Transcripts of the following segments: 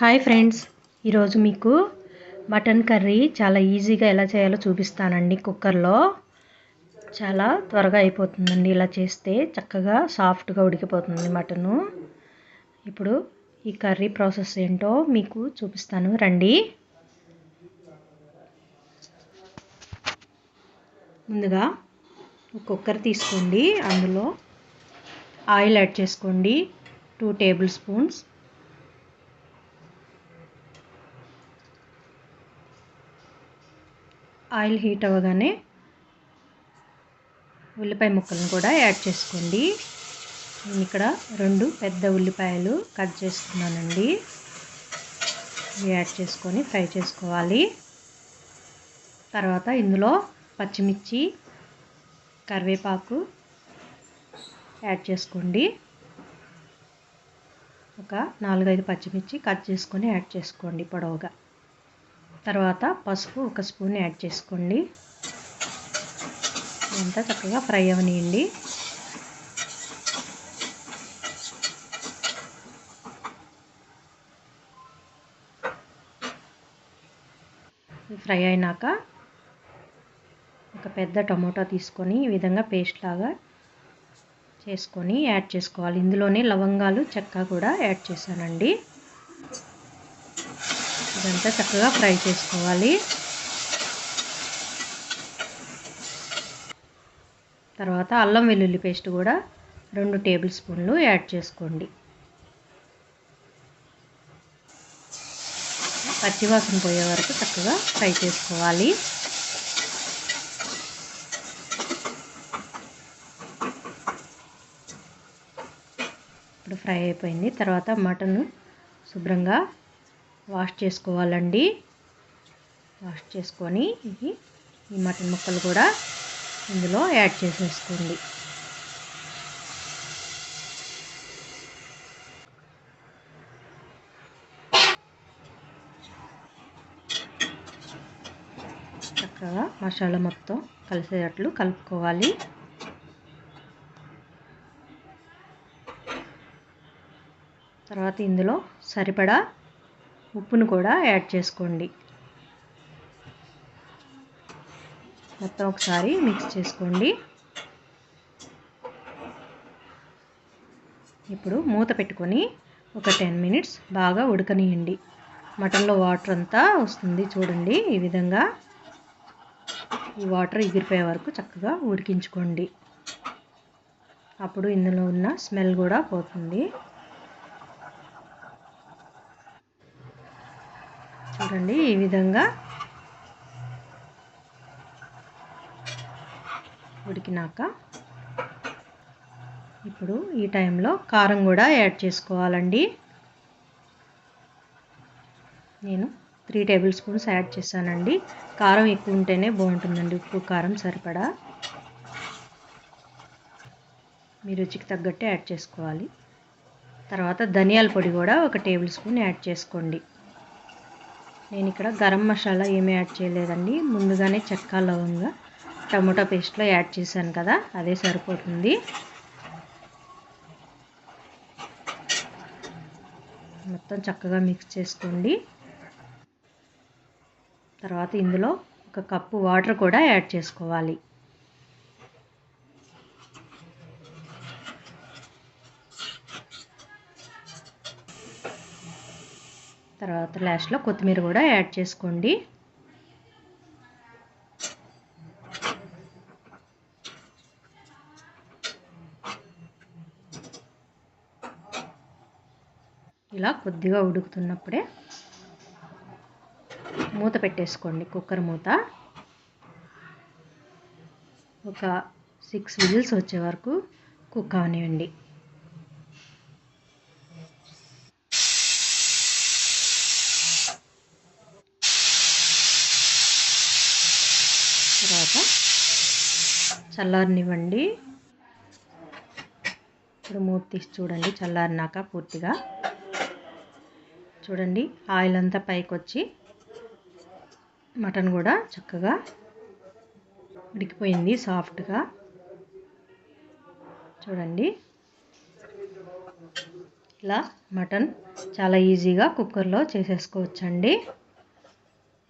Hi friends ఈరోజు మీకు mutton curry చాలా ఈజీగా ఎలా చేయాలో చూపిస్తానండి కుక్కర్లో. చాలా త్వరగా అయిపోతుందండి ఇలా చేస్తే చక్కగా సాఫ్ట్గా ఉడికిపోతుంది మటను. ఇప్పుడు ఈ కర్రీ ప్రాసెస్ ఏంటో మీకు చూపిస్తాను. రండి. ముందుగా కుక్కర్ తీసుకోండి. అందులో ఆయిల్ యాడ్ చేసుకోండి. Two tablespoons oil heat అవ్వగానే ఉల్లిపాయ ముక్కలను కూడా యాడ్ చేసుకోండి. నేను ఇక్కడ రెండు పెద్ద ఉల్లిపాయలు కట్ చేసుకున్నానండి. యాడ్ చేసుకొని ఫ్రై చేసుకోవాలి. తర్వాత ఇందులో పచ్చిమిర్చి కరివేపాకు యాడ్ చేసుకోండి. ఒక నాలుగైదు పచ్చిమిర్చి కట్ చేసుకొని యాడ్ చేసుకోండి పొడవుగా. తర్వాత పసుపు ఒక స్పూన్ యాడ్ చేసుకోండి. ఇదంతా చక్కగా ఫ్రై అవనియండి. ఫ్రై అయినాక ఒక పెద్ద టమోటా తీసుకొని ఈ విధంగా పేస్ట్ లాగా చేసుకొని యాడ్ చేసుకోవాలి. ఇందులోనే లవంగాలు చెక్క కూడా యాడ్ చేశానండి. ఇదంతా చక్కగా ఫ్రై చేసుకోవాలి. తర్వాత అల్లం వెల్లుల్లి పేస్ట్ కూడా రెండు టేబుల్ స్పూన్లు యాడ్ చేసుకోండి. పచ్చివాసన పోయే వరకు చక్కగా ఫ్రై చేసుకోవాలి. ఇప్పుడు ఫ్రై అయిపోయింది. తర్వాత మటన్ శుభ్రంగా వాష్ చేసుకోవాలండి. వాష్ చేసుకొని ఇవి ఈ మటన్ ముక్కలు కూడా ఇందులో యాడ్ చేసేసుకోండి. చక్కగా మసాలా మొత్తం కలిసేటట్లు కలుపుకోవాలి. తర్వాత ఇందులో సరిపడా ఉప్పును కూడా యాడ్ చేసుకోండి. మొత్తం ఒకసారి మిక్స్ చేసుకోండి. ఇప్పుడు మూత పెట్టుకొని ఒక టెన్ మినిట్స్ బాగా ఉడకనియండి. మటన్లో వాటర్ అంతా వస్తుంది చూడండి ఈ విధంగా. ఈ వాటర్ ఎగిరిపోయే వరకు చక్కగా ఉడికించుకోండి. అప్పుడు ఇందులో ఉన్న స్మెల్ కూడా పోతుంది. చూడండి ఈ విధంగా. ఉడికినాక ఇప్పుడు ఈ టైంలో కారం కూడా యాడ్ చేసుకోవాలండి. నేను త్రీ టేబుల్ స్పూన్స్ యాడ్ చేశానండి. కారం ఎక్కువ ఉంటేనే బాగుంటుందండి ఉప్పు కారం సరిపడా. మీ రుచికి తగ్గట్టు యాడ్ చేసుకోవాలి. తర్వాత ధనియాల పొడి కూడా ఒక టేబుల్ స్పూన్ యాడ్ చేసుకోండి. నేను ఇక్కడ గరం మసాలా ఏమీ యాడ్ చేయలేదండి. ముందుగానే చెక్క లవంగా టమోటా పేస్ట్లో యాడ్ చేశాను కదా అదే సరిపోతుంది. మొత్తం చక్కగా మిక్స్ చేసుకోండి. తర్వాత ఇందులో ఒక కప్పు వాటర్ కూడా యాడ్ చేసుకోవాలి. తర్వాత లాస్ట్లో కొత్తిమీర కూడా యాడ్ చేసుకోండి. ఇలా కొద్దిగా ఉడుకుతున్నప్పుడే మూత పెట్టేసుకోండి కుక్కర్ మూత. ఒక సిక్స్ విజిల్స్ వచ్చే వరకు కుక్ అవనివ్వండి తర్వాత చల్లారనివ్వండి. ఇప్పుడు మూత తీసి చూడండి చల్లారినాక పూర్తిగా. చూడండి ఆయిల్ అంతా పైకి వచ్చి మటన్ కూడా చక్కగా ఉడికిపోయింది సాఫ్ట్గా. చూడండి. ఇలా మటన్ చాలా ఈజీగా కుక్కర్లో చేసేసుకోవచ్చండి.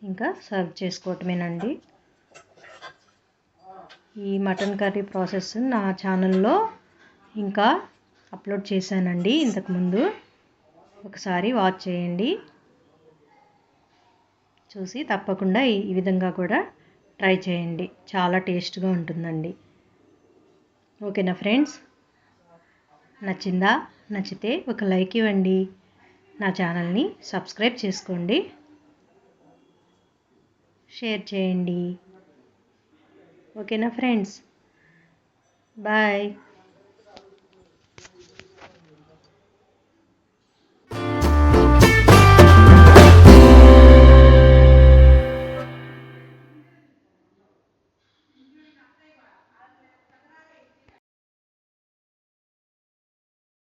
ఇంకా సర్వ్ చేసుకోవటమేనండి. ఈ మటన్ కర్రీ ప్రాసెస్ నా ఛానల్లో ఇంకా అప్లోడ్ చేశానండి ఇంతకుముందు. ఒకసారి వాచ్ చేయండి. చూసి తప్పకుండా ఈ విధంగా కూడా ట్రై చేయండి. చాలా టేస్ట్గా ఉంటుందండి. ఓకేనా ఫ్రెండ్స్? నచ్చిందా? నచ్చితే ఒక లైక్ ఇవ్వండి. నా ఛానల్ని సబ్స్క్రైబ్ చేసుకోండి. షేర్ చేయండి. ఓకేనా ఫ్రెండ్స్ బాయ్